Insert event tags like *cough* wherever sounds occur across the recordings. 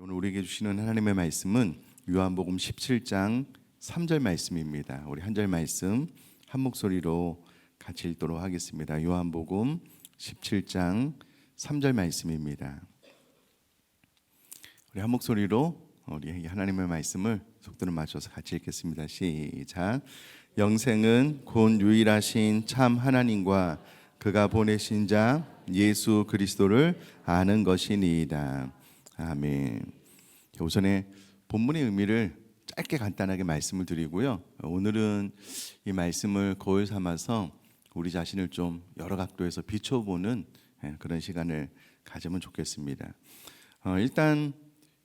오늘 우리에게 주시는 하나님의 말씀은 요한복음 17장 3절 말씀입니다. 우리 한 절 말씀 한 목소리로 같이 읽도록 하겠습니다. 요한복음 17장 3절 말씀입니다. 우리 한 목소리로 우리 하나님의 말씀을 속도를 맞춰서 같이 읽겠습니다. 시작. 영생은 곧 유일하신 참 하나님과 그가 보내신 자 예수 그리스도를 아는 것이니이다. 아멘. 우선에 본문의 의미를 짧게 간단하게 말씀을 드리고요. 오늘은 이 말씀을 거울 삼아서 우리 자신을 좀 여러 각도에서 비춰보는 예, 그런 시간을 가지면 좋겠습니다. 어, 일단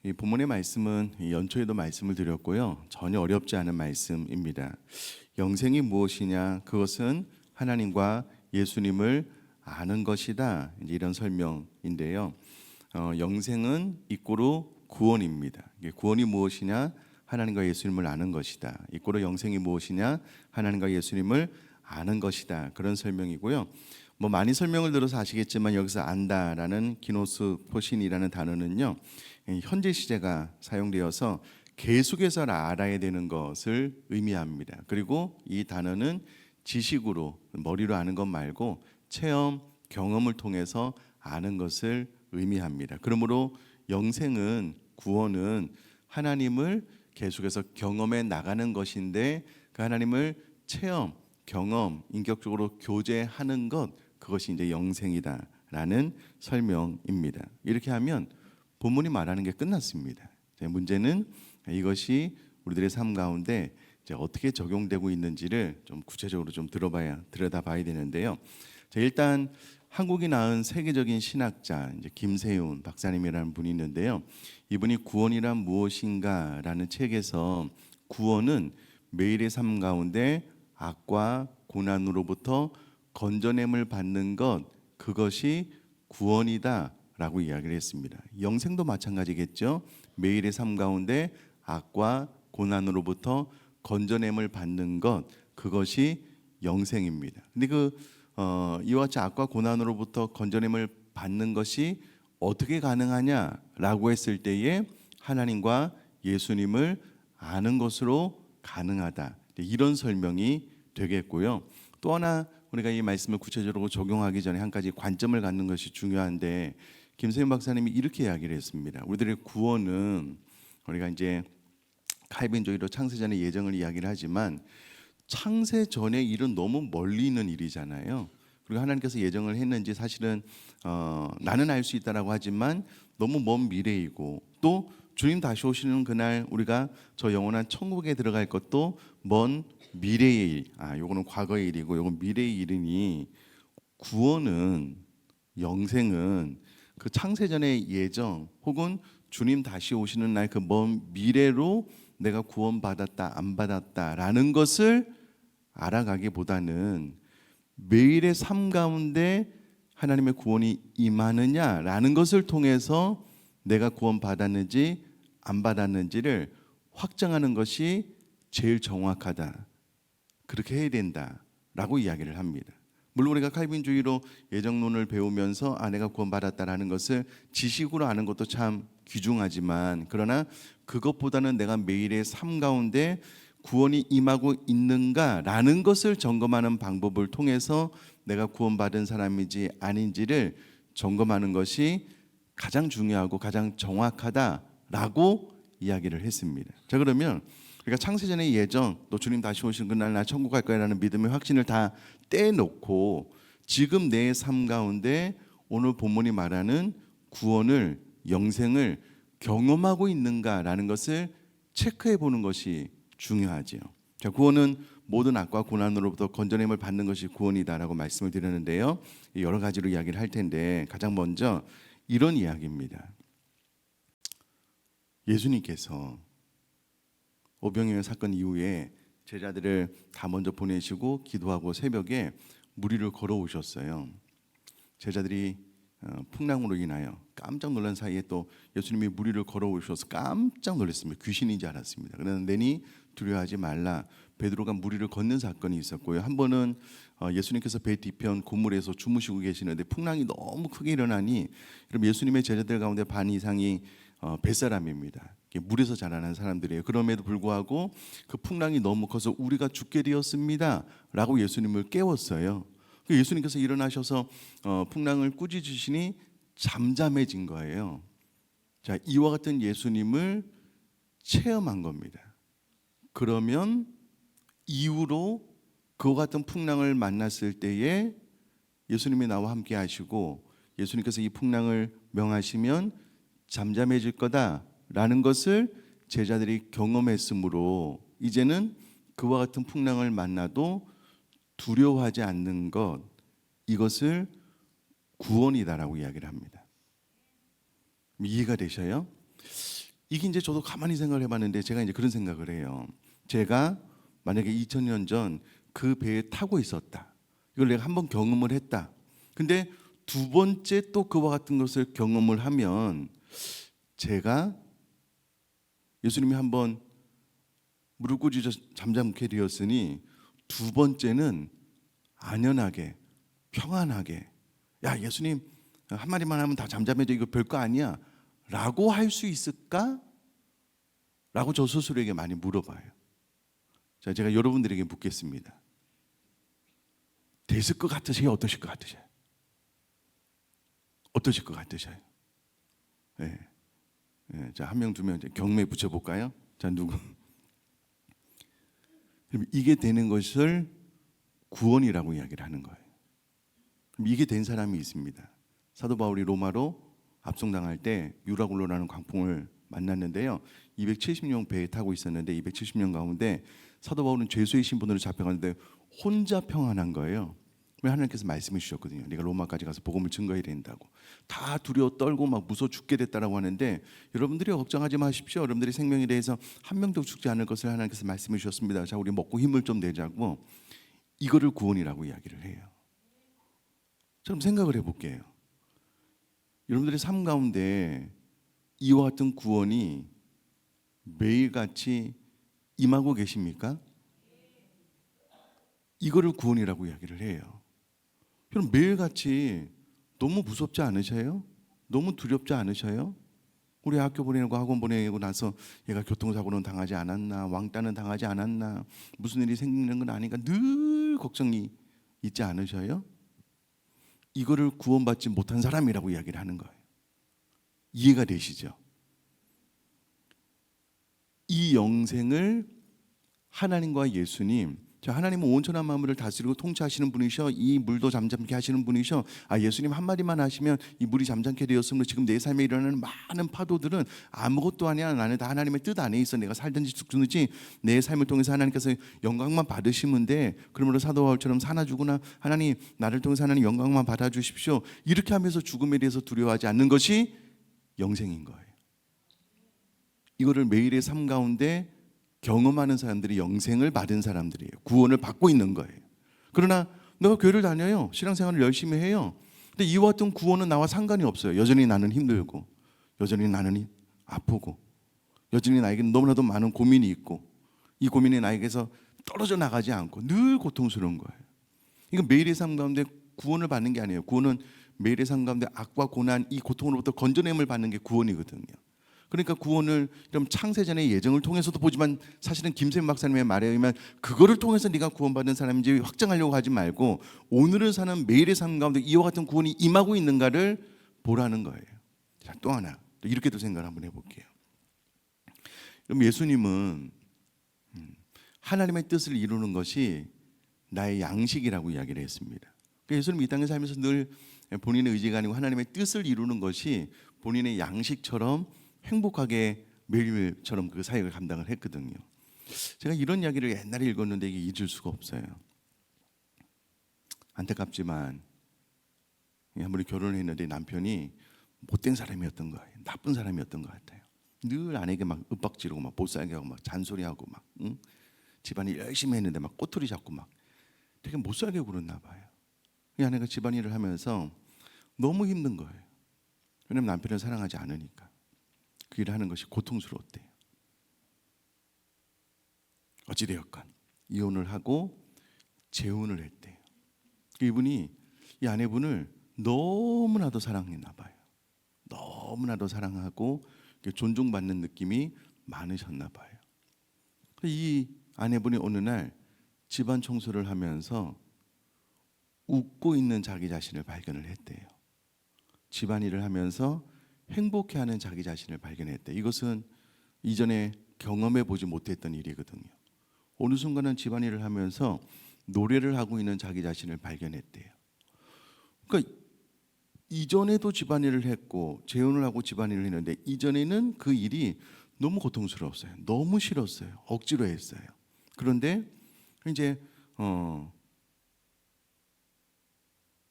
이 본문의 말씀은 이 연초에도 말씀을 드렸고요. 전혀 어렵지 않은 말씀입니다. 영생이 무엇이냐? 그것은 하나님과 예수님을 아는 것이다. 이런 설명인데요. 어, 영생은 이꼬로 구원입니다. 구원이 무엇이냐? 하나님과 예수님을 아는 것이다. 이꼬로 영생이 무엇이냐? 하나님과 예수님을 아는 것이다. 그런 설명이고요. 뭐 많이 설명을 들어서 아시겠지만 여기서 안다라는 기노스 포신이라는 단어는요. 현재 시제가 사용되어서 계속해서 알아야 되는 것을 의미합니다. 그리고 이 단어는 지식으로 머리로 아는 것 말고 체험, 경험을 통해서 아는 것을 의미합니다. 그러므로 영생은 구원은 하나님을 계속해서 경험해 나가는 것인데 그 하나님을 체험, 경험, 인격적으로 교제하는 것 그것이 이제 영생이다라는 설명입니다. 이렇게 하면 본문이 말하는 게 끝났습니다. 문제는 이것이 우리들의 삶 가운데 어떻게 적용되고 있는지를 좀 구체적으로 좀 들어봐야 들여다봐야 되는데요. 자, 일단 한국이 낳은 세계적인 신학자 이제 김세윤 박사님이라는 분이 있는데요. 이분이 구원이란 무엇인가라는 책에서 구원은 매일의 삶 가운데 악과 고난으로부터 건져냄을 받는 것 그것이 구원이다라고 이야기를 했습니다. 영생도 마찬가지겠죠. 매일의 삶 가운데 악과 고난으로부터 건져냄을 받는 것 그것이 영생입니다. 근데 그 어, 이와 같이 악과 고난으로부터 건져냄을 받는 것이 어떻게 가능하냐라고 했을 때에 하나님과 예수님을 아는 것으로 가능하다. 이런 설명이 되겠고요. 또 하나 우리가 이 말씀을 구체적으로 적용하기 전에 한 가지 관점을 갖는 것이 중요한데 김세윤 박사님이 이렇게 이야기를 했습니다. 우리들의 구원은 우리가 이제 칼빈주의로 창세전의 예정을 이야기를 하지만 창세 전의 일은 너무 멀리 있는 일이잖아요. 그리고 하나님께서 예정을 했는지 사실은 어, 나는 알 수 있다라고 하지만 너무 먼 미래이고 또 주님 다시 오시는 그날 우리가 저 영원한 천국에 들어갈 것도 먼 미래의 일. 아, 요거는 과거의 일이고 요건 미래의 일이니 구원은 영생은 그 창세 전의 예정 혹은 주님 다시 오시는 날 그 먼 미래로 내가 구원받았다 안 받았다라는 것을 알아가기보다는 매일의 삶 가운데 하나님의 구원이 임하느냐라는 것을 통해서 내가 구원받았는지 안 받았는지를 확정하는 것이 제일 정확하다. 그렇게 해야 된다라고 이야기를 합니다. 물론 우리가 칼빈주의로 예정론을 배우면서 아 내가 구원받았다라는 것을 지식으로 아는 것도 참 귀중하지만 그러나 그것보다는 내가 매일의 삶 가운데 구원이 임하고 있는가라는 것을 점검하는 방법을 통해서 내가 구원받은 사람인지 아닌지를 점검하는 것이 가장 중요하고 가장 정확하다라고 이야기를 했습니다. 자 그러면 우리가 창세전의 예정 또 주님 다시 오신 그날 나 천국 갈 거야라는 믿음의 확신을 다 떼놓고 지금 내 삶 가운데 오늘 본문이 말하는 구원을 영생을 경험하고 있는가라는 것을 체크해 보는 것이 중요하지요. 자, 구원은 모든 악과 고난으로부터 건져냄을 받는 것이 구원이다라고 말씀을 드렸는데요. 여러 가지로 이야기를 할 텐데 가장 먼저 이런 이야기입니다. 예수님께서 오병이어 사건 이후에 제자들을 다 먼저 보내시고 기도하고 새벽에 무리를 걸어 오셨어요. 제자들이 어, 풍랑으로 인하여 깜짝 놀란 사이에 또 예수님이 무리를 걸어 오셔서 깜짝 놀랐습니다. 귀신인 줄 알았습니다. 그러니 두려워하지 말라. 베드로가 무리를 걷는 사건이 있었고요. 한 번은 어, 예수님께서 배 뒤편 고물에서 주무시고 계시는데 풍랑이 너무 크게 일어나니 그럼 예수님의 제자들 가운데 반 이상이 어, 뱃사람입니다. 물에서 자라는 사람들이에요. 그럼에도 불구하고 그 풍랑이 너무 커서 우리가 죽게 되었습니다 라고 예수님을 깨웠어요. 그 예수님께서 일어나셔서 어, 풍랑을 꾸짖으시니 잠잠해진 거예요. 자, 이와 같은 예수님을 체험한 겁니다. 그러면 이후로 그와 같은 풍랑을 만났을 때에 예수님이 나와 함께 하시고 예수님께서 이 풍랑을 명하시면 잠잠해질 거다 라는 것을 제자들이 경험했으므로 이제는 그와 같은 풍랑을 만나도 두려워하지 않는 것 이것을 구원이다라고 이야기를 합니다. 이해가 되셔요? 이게 이제 저도 가만히 생각을 해봤는데 제가 이제 그런 생각을 해요. 제가 만약에 2000년 전 그 배에 타고 있었다. 이걸 내가 한번 경험을 했다. 근데 두 번째 또 그와 같은 것을 경험을 하면 제가 예수님이 한번 무릎 꿇으셔 잠잠케 되었으니 두 번째는 안연하게 평안하게 야 예수님 한 마디만 하면 다 잠잠해져 이거 별거 아니야 라고 할 수 있을까? 라고 저 스스로에게 많이 물어봐요 자 제가 여러분들에게 묻겠습니다 됐을 것 같으세요? 어떠실 것 같으세요? 어떠실 것 같으세요? 예. 예, 자, 한 명, 두 명, 경매 붙여볼까요? 자, 누구? *laughs* 이게 되는 것을 구원이라고 이야기를 하는 거예요. 이게 된 사람이 있습니다. 사도 바울이 로마로 압송당할 때 유라굴로라는 광풍을 만났는데요. 270명 배에 타고 있었는데 270명 가운데 사도 바울은 죄수의 신분으로 잡혀갔는데 혼자 평안한 거예요. 왜 하나님께서 말씀해 주셨거든요. 네가 로마까지 가서 복음을 증거해야 된다고. 다 두려워 떨고 막 무서워 죽게 됐다라고 하는데 여러분들이 걱정하지 마십시오. 여러분들이 생명에 대해서 한 명도 죽지 않을 것을 하나님께서 말씀해 주셨습니다. 자, 우리 먹고 힘을 좀 내자고 이거를 구원이라고 이야기를 해요. 좀 생각을 해볼게요. 여러분들의 삶 가운데 이와 같은 구원이 매일같이 임하고 계십니까? 이거를 구원이라고 이야기를 해요. 그럼 매일같이 너무 무섭지 않으셔요? 너무 두렵지 않으셔요? 우리 학교 보내고 학원 보내고 나서 얘가 교통사고는 당하지 않았나 왕따는 당하지 않았나 무슨 일이 생기는 건 아닌가 늘 걱정이 있지 않으셔요? 이거를 구원받지 못한 사람이라고 이야기를 하는 거예요. 이해가 되시죠? 이 영생을 하나님과 예수님 자, 하나님은 온전한 마음을 다스리고 통치하시는 분이셔. 이 물도 잠잠케 하시는 분이셔. 아, 예수님 한 마디만 하시면 이 물이 잠잠케 되었으므로 지금 내 삶에 일어나는 많은 파도들은 아무것도 아니야. 나는 다 하나님의 뜻 안에 있어. 내가 살든지 죽든지 내 삶을 통해서 하나님께서 영광만 받으시면 돼. 그러므로 사도 바울처럼 사나 죽으나 하나님 나를 통해서 하나님 영광만 받아 주십시오. 이렇게 하면서 죽음에 대해서 두려워하지 않는 것이 영생인 거예요. 이거를 매일의 삶 가운데 경험하는 사람들이 영생을 받은 사람들이에요. 구원을 받고 있는 거예요. 그러나 내가 교회를 다녀요. 신앙생활을 열심히 해요. 근데 이와 같은 구원은 나와 상관이 없어요. 여전히 나는 힘들고, 여전히 나는 아프고, 여전히 나에게는 너무나도 많은 고민이 있고, 이 고민이 나에게서 떨어져 나가지 않고 늘 고통스러운 거예요. 이건 매일의 삶 가운데 구원을 받는 게 아니에요. 구원은 매일의 삶 가운데 악과 고난, 이 고통으로부터 건져냄을 받는 게 구원이거든요. 그러니까 구원을 좀 창세전의 예정을 통해서도 보지만 사실은 김샘 박사님의 말에 의하면 그거를 통해서 네가 구원받은 사람인지 확정하려고 하지 말고 오늘을 사는 매일의 삶 가운데 이와 같은 구원이 임하고 있는가를 보라는 거예요. 자, 또 하나 또 이렇게도 생각을 한번 해볼게요. 그럼 예수님은 음, 하나님의 뜻을 이루는 것이 나의 양식이라고 이야기를 했습니다. 그러니까 예수님 이 땅에 살면서 늘 본인의 의지가 아니고 하나님의 뜻을 이루는 것이 본인의 양식처럼 행복하게 매일매일처럼 그 사역을 감당을 했거든요. 제가 이런 이야기를 옛날에 읽었는데 이게 잊을 수가 없어요. 안타깝지만 아무리 결혼을 했는데 남편이 못된 사람이었던 거예요. 나쁜 사람이었던 것 같아요. 늘 아내에게 막 윽박지르고 막 못살게 하고 막 잔소리하고 막 응? 집안일 열심히 했는데 막 꼬투리 잡고 막 되게 못살게 굴었나 봐요. 이 아내가 집안일을 하면서 너무 힘든 거예요. 왜냐면 남편을 사랑하지 않으니까. 그 일을 하는 것이 고통스러웠대요. 어찌되었건 이혼을 하고 재혼을 했대요. 이분이 이 아내분을 너무나도 사랑했나 봐요. 너무나도 사랑하고 존중받는 느낌이 많으셨나 봐요. 이 아내분이 어느 날 집안 청소를 하면서 웃고 있는 자기 자신을 발견을 했대요. 집안일을 하면서 행복해하는 자기 자신을 발견했대. 이것은 이전에 경험해 보지 못했던 일이거든요. 어느 순간은 집안일을 하면서 노래를 하고 있는 자기 자신을 발견했대요. 그러니까 이전에도 집안일을 했고 재혼을 하고 집안일을 했는데 이전에는 그 일이 너무 고통스러웠어요. 너무 싫었어요. 억지로 했어요. 그런데 이제 어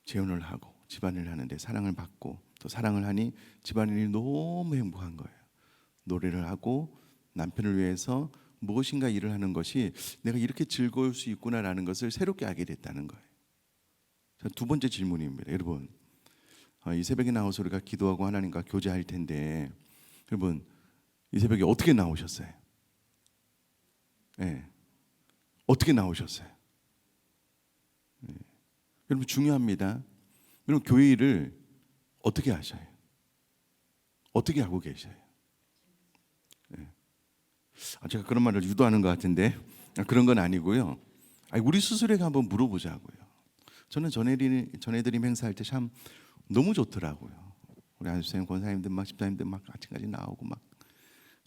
재혼을 하고 집안일을 하는데 사랑을 받고 또 사랑을 하니 집안일이 너무 행복한 거예요. 노래를 하고 남편을 위해서 무엇인가 일을 하는 것이 내가 이렇게 즐거울 수 있구나라는 것을 새롭게 알게 됐다는 거예요. 자, 두 번째 질문입니다. 여러분, 어, 이 새벽에 나와서 우리가 기도하고 하나님과 교제할 텐데, 여러분, 이 새벽에 어떻게 나오셨어요? 예. 어떻게 나오셨어요? 예. 여러분 중요합니다. 여러분 교회 일을 어떻게 하셔요? 어떻게 하고 계셔요? 예. 아, 제가 그런 말을 유도하는 것 같은데 아, 그런 건 아니고요. 아니, 우리 스스로에게 한번 물어보자고요. 저는 전해드림, 전해드림 행사할 때 참 너무 좋더라고요. 우리 안수생 권사님들 막 집사님들 막 아침까지 나오고 막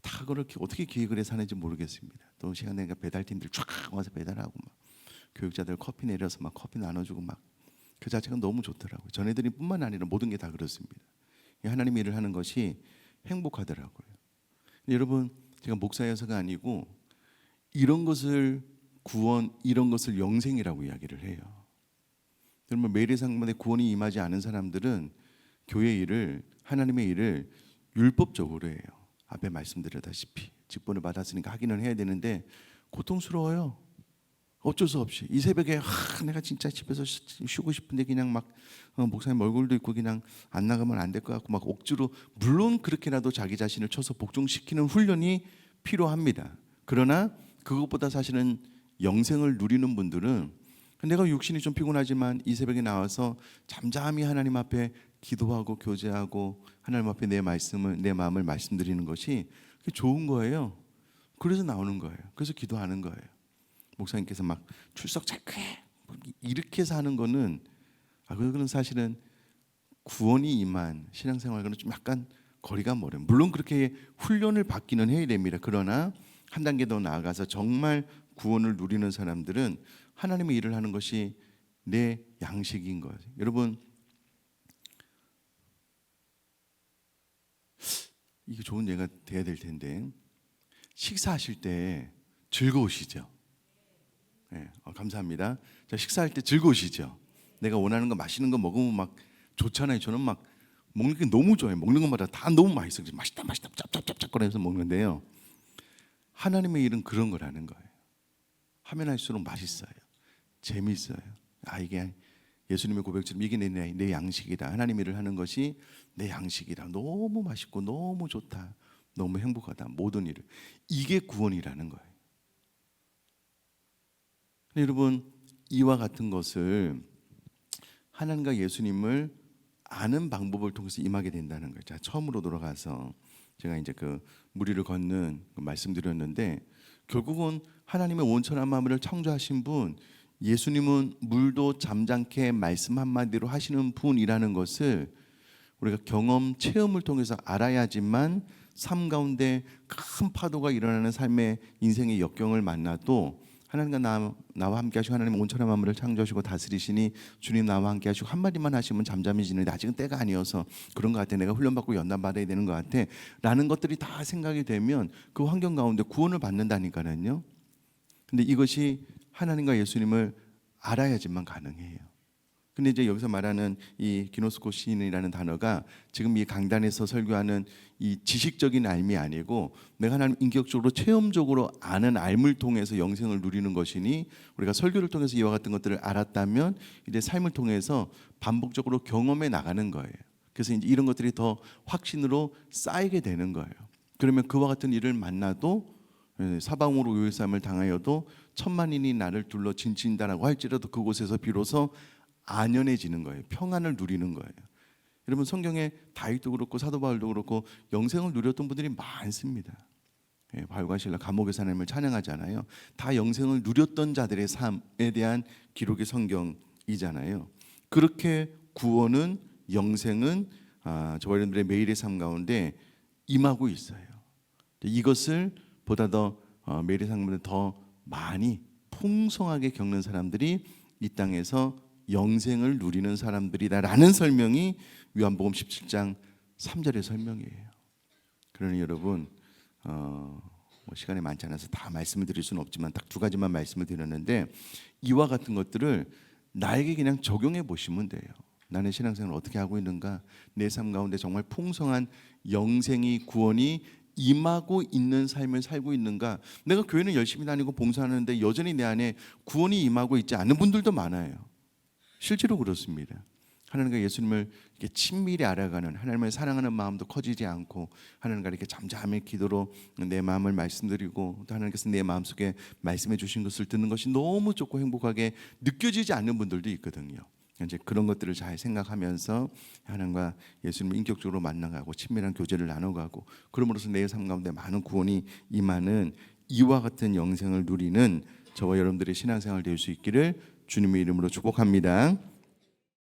다 그렇게 어떻게 기획을 해서 하는지 모르겠습니다. 또 시간 되니까 배달팀들 쫙 와서 배달하고 막 교육자들 커피 내려서 막 커피 나눠주고 막 그 자체가 너무 좋더라고요. 전해드림뿐만 아니라 모든 게 다 그렇습니다. 이 하나님 일을 하는 것이 행복하더라고요. 여러분 제가 목사여서가 아니고 이런 것을 구원 이런 것을 영생이라고 이야기를 해요. 여러분 매일상반에 구원이 임하지 않은 사람들은 교회 일을 하나님의 일을 율법적으로 해요. 앞에 말씀드렸다시피 직분을 받았으니까 하기는 해야 되는데 고통스러워요. 어쩔 수 없이 이 새벽에 하, 내가 진짜 집에서 쉬- 쉬고 싶은데 그냥 막 어, 목사님 얼굴도 있고 그냥 안 나가면 안 될 것 같고 막 억지로 물론 그렇게라도 자기 자신을 쳐서 복종시키는 훈련이 필요합니다. 그러나 그것보다 사실은 영생을 누리는 분들은 내가 육신이 좀 피곤하지만 이 새벽에 나와서 잠잠히 하나님 앞에 기도하고 교제하고 하나님 앞에 내 말씀을 내 마음을 말씀드리는 것이 좋은 거예요. 그래서 나오는 거예요. 그래서 기도하는 거예요. 목사님께서 막 출석 체크해 이렇게 해서 하는 거는 아 그거는 사실은 구원이 임한 신앙생활과는 좀 약간 거리가 멀어요. 물론 그렇게 훈련을 받기는 해야 됩니다. 그러나 한 단계 더 나아가서 정말 구원을 누리는 사람들은 하나님의 일을 하는 것이 내 양식인 거예요. 여러분 이게 좋은 예가 돼야 될 텐데 식사하실 때 즐거우시죠? 네, 어, 감사합니다. 자 식사할 때 즐거우시죠? 내가 원하는 거 맛있는 거 먹으면 막 좋잖아요. 저는 막 먹는 게 너무 좋아요. 먹는 것마다 다 너무 맛있어. 요 맛있다, 맛있다, 짭짭짭짭거리면서 먹는데요. 하나님의 일은 그런 거라는 거예요. 하면 할수록 맛있어요. 재미있어요. 아 이게 예수님의 고백처럼 이게 내, 내, 내 양식이다. 하나님 일을 하는 것이 내 양식이다. 너무 맛있고 너무 좋다. 너무 행복하다. 모든 일을 이게 구원이라는 거예요. 여러분 이와 같은 것을 하나님과 예수님을 아는 방법을 통해서 임하게 된다는 거예요. 자, 처음으로 돌아가서 제가 이제 그 무리를 걷는 그 말씀드렸는데 결국은 하나님의 온천한 마음을 창조하신 분 예수님은 물도 잠잠케 말씀 한마디로 하시는 분이라는 것을 우리가 경험 체험을 통해서 알아야지만 삶 가운데 큰 파도가 일어나는 삶의 인생의 역경을 만나도 하나님과 나, 나와 함께 하시고 하나님 온천한 마음을 창조하시고 다스리시니 주님 나와 함께 하시고 한마디만 하시면 잠잠히 지는데 아직은 때가 아니어서 그런 것 같아. 내가 훈련받고 연단받아야 되는 것 같아. 라는 것들이 다 생각이 되면 그 환경 가운데 구원을 받는다니까는요. 근데 이것이 하나님과 예수님을 알아야지만 가능해요 근데 이제 여기서 말하는 이 기노스코 시인이라는 단어가 지금 이 강단에서 설교하는 이 지식적인 알미 아니고 내가 하나님 인격적으로 체험적으로 아는 알을 통해서 영생을 누리는 것이니 우리가 설교를 통해서 이와 같은 것들을 알았다면 이제 삶을 통해서 반복적으로 경험해 나가는 거예요. 그래서 이제 이런 것들이 더 확신으로 쌓이게 되는 거예요. 그러면 그와 같은 일을 만나도 예, 사방으로 요일삼을 당하여도 천만인이 나를 둘러 진친다라고 할지라도 그곳에서 비로소 안연해지는 거예요. 평안을 누리는 거예요. 여러분 성경에 다윗도 그렇고 사도 바울도 그렇고 영생을 누렸던 분들이 많습니다. 예, 바울과 실라 감옥에서 하나님을 찬양하잖아요. 다 영생을 누렸던 자들의 삶에 대한 기록이 성경이잖아요. 그렇게 구원은 영생은 아, 저와 여러분들의 매일의 삶 가운데 임하고 있어요. 이것을 보다 더 어, 매일의 삶을 더 많이 풍성하게 겪는 사람들이 이 땅에서 영생을 누리는 사람들이다라는 설명이 요한복음 17장 3절의 설명이에요. 그러니 여러분 어, 뭐 시간이 많지 않아서 다 말씀을 드릴 수는 없지만 딱 두 가지만 말씀을 드렸는데 이와 같은 것들을 나에게 그냥 적용해 보시면 돼요. 나는 신앙생활을 어떻게 하고 있는가? 내 삶 가운데 정말 풍성한 영생이 구원이 임하고 있는 삶을 살고 있는가? 내가 교회는 열심히 다니고 봉사하는데 여전히 내 안에 구원이 임하고 있지 않은 분들도 많아요. 실제로 그렇습니다. 하나님과 예수님을 이렇게 친밀히 알아가는 하나님을 사랑하는 마음도 커지지 않고 하나님과 이렇게 잠잠히 기도로 내 마음을 말씀드리고 또 하나님께서 내 마음속에 말씀해 주신 것을 듣는 것이 너무 좋고 행복하게 느껴지지 않는 분들도 있거든요. 이제 그런 것들을 잘 생각하면서 하나님과 예수님을 인격적으로 만나가고 친밀한 교제를 나눠가고 그럼으로써 내삶 가운데 많은 구원이 임하는 이와 같은 영생을 누리는 저와 여러분들의 신앙생활 될 수 있기를 주님의 이름으로 축복합니다.